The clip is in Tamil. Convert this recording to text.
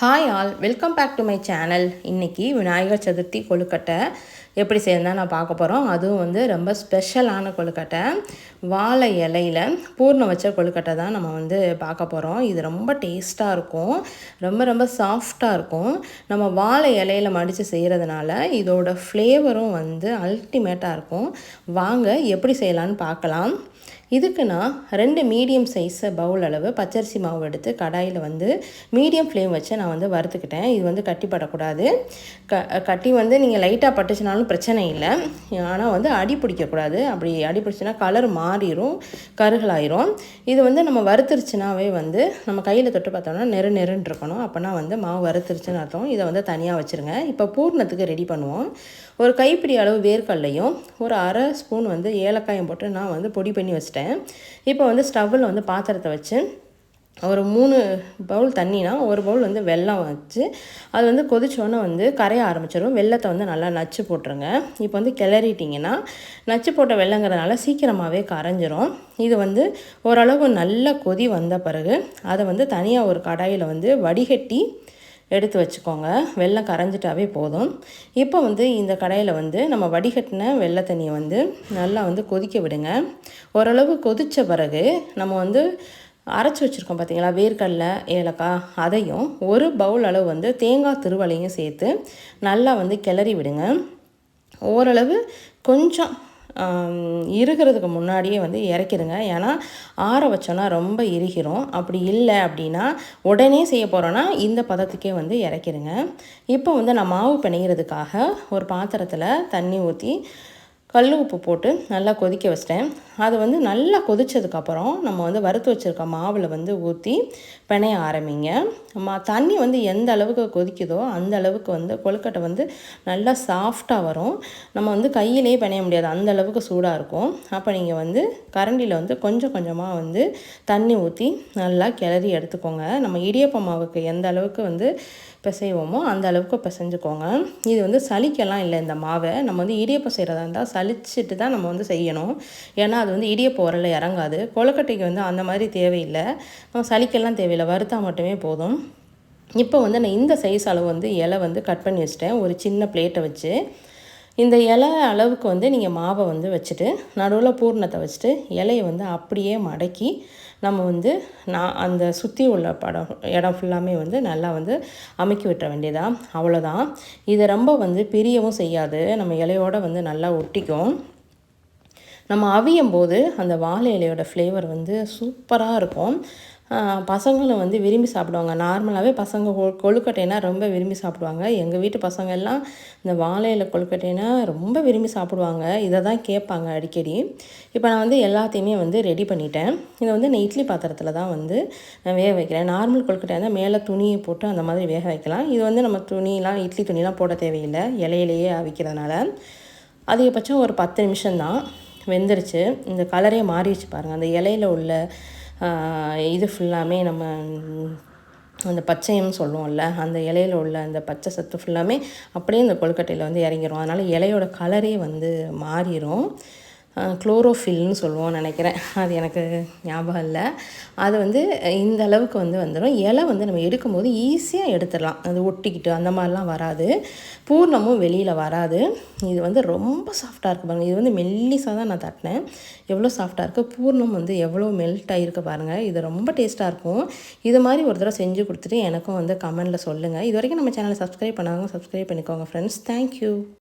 Hi all welcome back to my channel இன்றைக்கி விநாயகர் சதுர்த்தி கொழுக்கட்டை எப்படி செய்யணும் நான் பார்க்க போகிறோம் அதுவும் வந்து ரொம்ப ஸ்பெஷலான கொழுக்கட்டை. வாழை இலையில் பூர்ணம் வச்ச கொழுக்கட்டை தான் நம்ம வந்து பார்க்க போகிறோம் இது ரொம்ப டேஸ்ட்டாக இருக்கும். ரொம்ப ரொம்ப சாஃப்டாக இருக்கும். நம்ம வாழை இலையில் மடித்து செய்கிறதுனால இதோட ஃப்ளேவரும் வந்து அல்டிமேட்டாக இருக்கும். வாங்க எப்படி செய்யலான்னு பார்க்கலாம். இதுக்கு நான் ரெண்டு மீடியம் சைஸை பவுல் அளவு பச்சரிசி மாவு எடுத்து கடாயில் வந்து மீடியம் ஃப்ளேம் வச்சு நான் வந்து வறுத்துக்கிட்டேன். இது வந்து கட்டிப்படக்கூடாது க கட்டி வந்து நீங்கள் லைட்டாக பட்டுச்சுனாலும் பிரச்சனை இல்லை. ஆனால் வந்து அடி பிடிக்கக்கூடாது. அப்படி அடி பிடிச்சுன்னா கலர் மாறிடும் கருகலாயிரும். இது வந்து நம்ம வறுத்துருச்சுனாவே வந்து நம்ம கையில் தொட்டு பார்த்தோம்னா நெரு நெருன்னு இருக்கணும். அப்போனா வந்து மாவு வறுத்துருச்சுன்னு அர்த்தம். இதை வந்து தனியாக வச்சுருங்க. இப்போ பூர்ணத்துக்கு ரெடி பண்ணுவோம். ஒரு கைப்பிடி அளவு வேர்க்கடலையும் ஒரு அரை ஸ்பூன் வந்து ஏலக்காயும் போட்டு நான் வந்து பொடி பண்ணி வச்சிட்டேன். இப்போ வந்து ஸ்டவ்வில் வந்து பாத்திரத்தை வச்சு ஒரு மூணு பவுல் தண்ணினா ஒரு பவுல் வந்து வெள்ளம் வச்சு அது வந்து கொதிச்சோன்னே வந்து கரைய ஆரம்பிச்சிடும் வெள்ளத்தை வந்து நல்லா நச்சு போட்டுருங்க. இப்போ வந்து கிளறிட்டிங்கன்னா நச்சு போட்ட வெள்ளங்கிறதுனால சீக்கிரமாகவே கரைஞ்சிரும். இது வந்து ஓரளவு நல்ல கொதி வந்த பிறகு அதை வந்து தனியாக ஒரு கடாயில் வந்து வடிகட்டி எடுத்து வச்சுக்கோங்க. வெள்ளம் கரைஞ்சிட்டாவே போதும். இப்போ வந்து இந்த கடையில் வந்து நம்ம வடிகட்டின வெள்ளை தண்ணியை வந்து நல்லா வந்து கொதிக்க விடுங்க. ஓரளவு கொதித்த பிறகு நம்ம வந்து அரைச்சி வச்சுருக்கோம் பார்த்தீங்களா வேர்க்கடலை ஏலக்காய் அதையும் ஒரு பவுல் அளவு வந்து தேங்காய் திருவலையும் சேர்த்து நல்லா வந்து கிளறி விடுங்க. ஓரளவு கொஞ்சம் இருக்கிறதுக்கு முன்னாடியே வந்து இறக்கிடுங்க. ஏன்னா ஆற வச்சோன்னா ரொம்ப இறுகிறோம் அப்படி இல்லை அப்படின்னா உடனே செய்ய போகிறோன்னா இந்த பதத்துக்கே வந்து இறக்கிடுங்க. இப்போ வந்து நான் மாவு பிணைகிறதுக்காக ஒரு பாத்திரத்தில் தண்ணி ஊற்றி கல் உப்பு போட்டு நல்லா கொதிக்க வச்சிட்டேன். அது வந்து நல்லா கொதித்ததுக்கப்புறம் நம்ம வந்து வறுத்து வச்சுருக்க மாவில் வந்து ஊற்றி பிணைய ஆரம்பிங்க. மா தண்ணி வந்து எந்த அளவுக்கு கொதிக்குதோ அந்த அளவுக்கு வந்து கொழுக்கட்டை வந்து நல்லா சாஃப்டாக வரும். நம்ம வந்து கையிலே பிணைய முடியாது. அந்த அளவுக்கு சூடாக இருக்கும். அப்போ நீங்கள் வந்து கரண்டியில் வந்து கொஞ்சம் கொஞ்சமாக வந்து தண்ணி ஊற்றி நல்லா கிளறி எடுத்துக்கோங்க. நம்ம இடியப்ப மாவுக்கு எந்த அளவுக்கு வந்து பிசைவோமோ அந்த அளவுக்கு பிசைஞ்சுக்கோங்க. இது வந்து சளிக்கெல்லாம் இல்லை இந்த மாவை. நம்ம வந்து இடியப்பம் செய்கிறதா இருந்தால் சளிச்சிட்டு தான் நம்ம வந்து செய்யணும். ஏன்னா அது அது வந்து இடியப்போ உரலில் இறங்காது. கொழுக்கட்டைக்கு வந்து அந்த மாதிரி தேவையில்லை. சளிக்கெல்லாம் தேவையில்லை. வறுத்தா மட்டுமே போதும். இப்போ வந்து நான் இந்த சைஸ் அளவு வந்து இலை வந்து கட் பண்ணி வச்சிட்டேன். ஒரு சின்ன பிளேட்டை வச்சு. இந்த இலை அளவுக்கு வந்து நீங்கள் மாவை வந்து வச்சுட்டு நடுவில் பூர்ணத்தை வச்சுட்டு இலையை வந்து அப்படியே மடக்கி நம்ம வந்து நான் அந்த சுற்றி உள்ள படம் இடம் ஃபுல்லாமே வந்து நல்லா வந்து அமைக்கி விட்டுற வேண்டியதான் அவ்வளோதான் இதை ரொம்ப வந்து பிரியவும் செய்யாது. நம்ம இலையோடு வந்து நல்லா ஒட்டிக்கும். நம்ம அவியும் போது அந்த வாழை இலையோட ஃப்ளேவர் வந்து சூப்பராக இருக்கும். பசங்களும் வந்து விரும்பி சாப்பிடுவாங்க. நார்மலாகவே பசங்க கொ கொழுக்கட்டைனா ரொம்ப விரும்பி சாப்பிடுவாங்க. எங்கள் வீட்டு பசங்க எல்லாம் இந்த வாழையில கொழுக்கட்டைனா ரொம்ப விரும்பி சாப்பிடுவாங்க. இதை தான் கேட்பாங்க அடிக்கடி. இப்போ நான் வந்து எல்லாத்தையுமே வந்து ரெடி பண்ணிட்டேன். இதை வந்து நான் இட்லி பாத்திரத்தில் தான் வந்து நான் வேக வைக்கிறேன். நார்மல் கொழுக்கட்டை இருந்தால் மேலே துணியை போட்டு அந்த மாதிரி வேக வைக்கலாம். இது வந்து நம்ம துணியெலாம் இட்லி துணியெலாம் போட தேவையில்லை. இலையிலேயே அவிக்கிறதுனால. அதிகபட்சம் ஒரு பத்து நிமிஷம்தான். வெந்துருச்சு. இந்த கலரே மாறிடுச்சு பாருங்கள் அந்த இலையில் உள்ள இது ஃபுல்லாமே நம்ம அந்த பச்சையம் சொல்லுவோம்ல அந்த இலையில் உள்ள அந்த பச்சை சத்து ஃபுல்லாமே அப்படியே இந்த கொழுக்கட்டையில் வந்து இறங்கிடும் அதனால் இலையோட கலரே வந்து மாறிடும் குளோரோஃபில்னு சொல்லுவோம் நினைக்கிறேன். அது எனக்கு ஞாபகம் இல்லை. அது வந்து இந்த அளவுக்கு வந்து வந்துடும் இலை வந்து நம்ம எடுக்கும்போது ஈஸியாக எடுத்துடலாம். அது ஒட்டிக்கிட்டு அந்த மாதிரிலாம் வராது. பூர்ணமும் வெளியில் வராது. இது வந்து ரொம்ப சாஃப்டாக இருக்குது பாருங்கள் இது வந்து மெல்லிஸாக தான் நான் தட்டினேன். எவ்வளோ சாஃப்டாக இருக்குது பூர்ணம் வந்து எவ்வளோ மெல்ட் ஆகிருக்கு பாருங்கள் இது ரொம்ப டேஸ்ட்டாக இருக்கும். இது மாதிரி ஒரு தடவை செஞ்சு கொடுத்துட்டு எனக்கும் வந்து கமெண்டில் சொல்லுங்கள் இது வரைக்கும் நம்ம சேனலை சப்ஸ்கிரைப் பண்ணாங்க சப்ஸ்கிரைப் பண்ணிக்கோங்க ஃப்ரெண்ட்ஸ் தேங்க்யூ